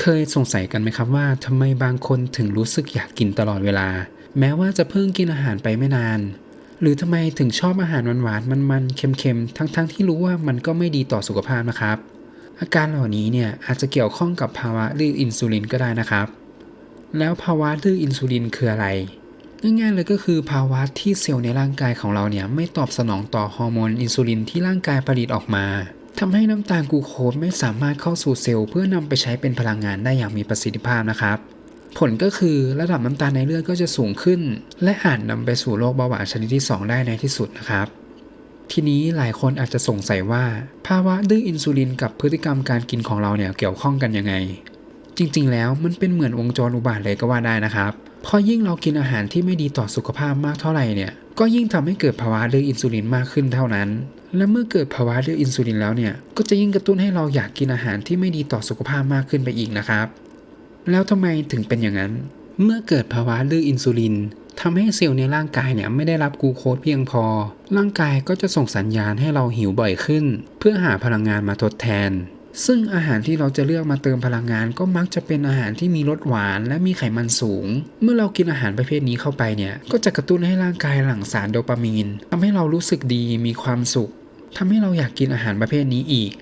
เคยสงสัยกันไหมครับว่าทำไมบางคนถึงรู้สึกอยากกินตลอดเวลา แม้ว่าจะเพิ่งกินอาหารไปไม่นาน หรือทำไมถึงชอบอาหารหวานๆมันๆเค็มๆทั้งๆที่รู้ว่ามันก็ไม่ดีต่อสุขภาพนะครับ อาการเหล่านี้เนี่ยอาจจะเกี่ยวข้องกับภาวะดื้ออินซูลินก็ได้นะครับ แล้วภาวะดื้ออินซูลินคืออะไรง่ายๆเลยก็คือภาวะที่เซลล์ในร่างกายของเราเนี่ยไม่ตอบสนองต่อฮอร์โมนอินซูลินที่ร่างกายผลิตออกมา ทำให้น้ำตาลกูโคสไม่สามารถเข้าสู่เซลล์เพื่อนำไปใช้เป็นพลังงานได้อย่างมีประสิทธิภาพนะครับ ผลก็คือระดับน้ำตาลในเลือดก็จะสูงขึ้น และอาจนำไปสู่โรคเบาหวานชนิดที่ 2 ได้ในที่สุดนะครับ ทีนี้หลายคนอาจจะสงสัยว่า ภาวะดื้ออินซูลินกับพฤติกรรมการกินของเราเนี่ยเกี่ยวข้องกันยังไง จริงๆ แล้วมันเป็นเหมือนวงจรอุบาทเลยก็ว่าได้นะครับ เพราะยิ่งเรากินอาหารที่ไม่ดีต่อสุขภาพมากเท่าไหร่เนี่ย ก็ยิ่งทำให้เกิดภาวะดื้ออินซูลินมากขึ้นเท่านั้น และเมื่อเกิดภาวะดื้ออินซูลินแล้วเนี่ย ก็จะยิ่งกระตุ้นให้เราอยากกินอาหารที่ไม่ดีต่อสุขภาพมากขึ้นไปอีกนะครับ แล้วทำไมถึงเป็นอย่างนั้น เมื่อเกิดภาวะดื้ออินซูลินทำให้เซลล์ในร่างกายเนี่ยไม่ได้รับกูโคสเพียงพอ ร่างกายก็จะส่งสัญญาณให้เราหิวบ่อยขึ้น เพื่อหาพลังงานมาทดแทน ซึ่งอาหารที่เราจะเลือกมาเติมพลังงาน ก็มักจะเป็นอาหารที่มีรสหวาน และมีไขมันสูง เมื่อเรากินอาหารประเภทนี้เข้าไปเนี่ย ก็จะกระตุ้นให้ร่างกายหลั่งสารโดปามีนทำให้เรารู้สึกดีมีความสุขทำให้เราอยากกินอาหารประเภทนี้อีก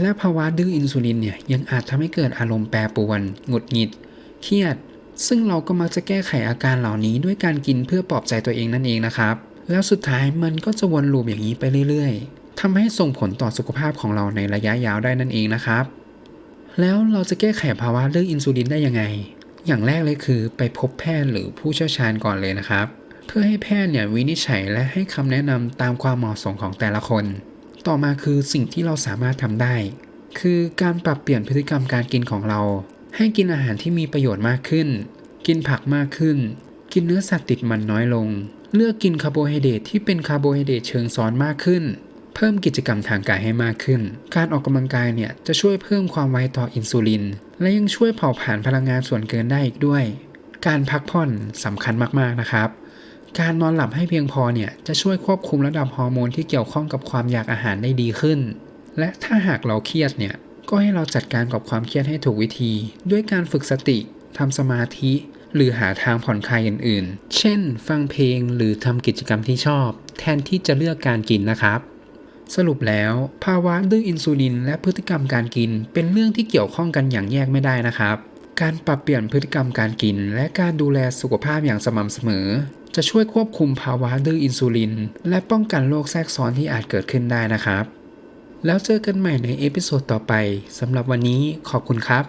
และภาวะดื้ออินซูลินเนี่ยยังอาจทำให้เกิดอารมณ์แปรปรวนหงุดหงิด เครียด ซึ่งเราก็มักจะแก้ไขอาการเหล่านี้ด้วยการกินเพื่อปลอบใจตัวเองนั่นเองนะครับ แล้วสุดท้ายมันก็จะวนลูปอย่างนี้ไปเรื่อยๆ ทำให้ส่งผลต่อสุขภาพของเราในระยะยาวได้นั่นเองนะครับ แล้วเราจะแก้ไขภาวะดื้ออินซูลินได้ยังไง อย่างแรกเลยคือไปพบแพทย์หรือผู้เชี่ยวชาญก่อนเลยนะครับ เพื่อให้แพทย์เนี่ยวินิจฉัยและให้คำแนะนำตามความเหมาะสมของแต่ละคน ต่อมาคือสิ่งที่เราสามารถทำได้ คือการปรับเปลี่ยนพฤติกรรมการกินของเรา ให้กินอาหารที่มีประโยชน์มากขึ้น กินผักมากขึ้น กินเนื้อสัตว์ติดมันน้อยลง เลือกกินคาร์โบไฮเดรตที่เป็นคาร์โบไฮเดรตเชิงซ้อนมากขึ้น เพิ่มกิจกรรมทางกายให้มากขึ้น การออกกำลังกายเนี่ยจะช่วยเพิ่มความไวต่ออินซูลิน และยังช่วยเผาผลาญพลังงานส่วนเกินได้อีกด้วย การพักผ่อนสำคัญมากๆนะครับ การนอนหลับให้เพียงพอเนี่ยจะช่วยควบคุมระดับฮอร์โมนที่เกี่ยวข้องกับความอยากอาหารได้ดีขึ้น และถ้าหากเราเครียดเนี่ยก็ให้เราจัดการกับความเครียดให้ถูกวิธี ด้วยการฝึกสติทำสมาธิ หรือหาทางผ่อนคลายอื่นๆ เช่น ฟังเพลงหรือทำกิจกรรมที่ชอบ แทนที่จะเลือกการกินนะครับ สรุปแล้วภาวะดื้ออินซูลินและพฤติกรรมการกิน เป็นเรื่องที่เกี่ยวข้องกันอย่างแยกไม่ได้นะครับ การปรับเปลี่ยนพฤติกรรมการกิน และการดูแลสุขภาพอย่างสม่ำเสมอ จะช่วยควบคุมภาวะดื้ออินซูลิน และป้องกันโรคแทรกซ้อนที่อาจเกิดขึ้นได้นะครับ แล้วเจอกันใหม่ในเอพิโซดต่อไปสำหรับวันนี้ขอบคุณครับ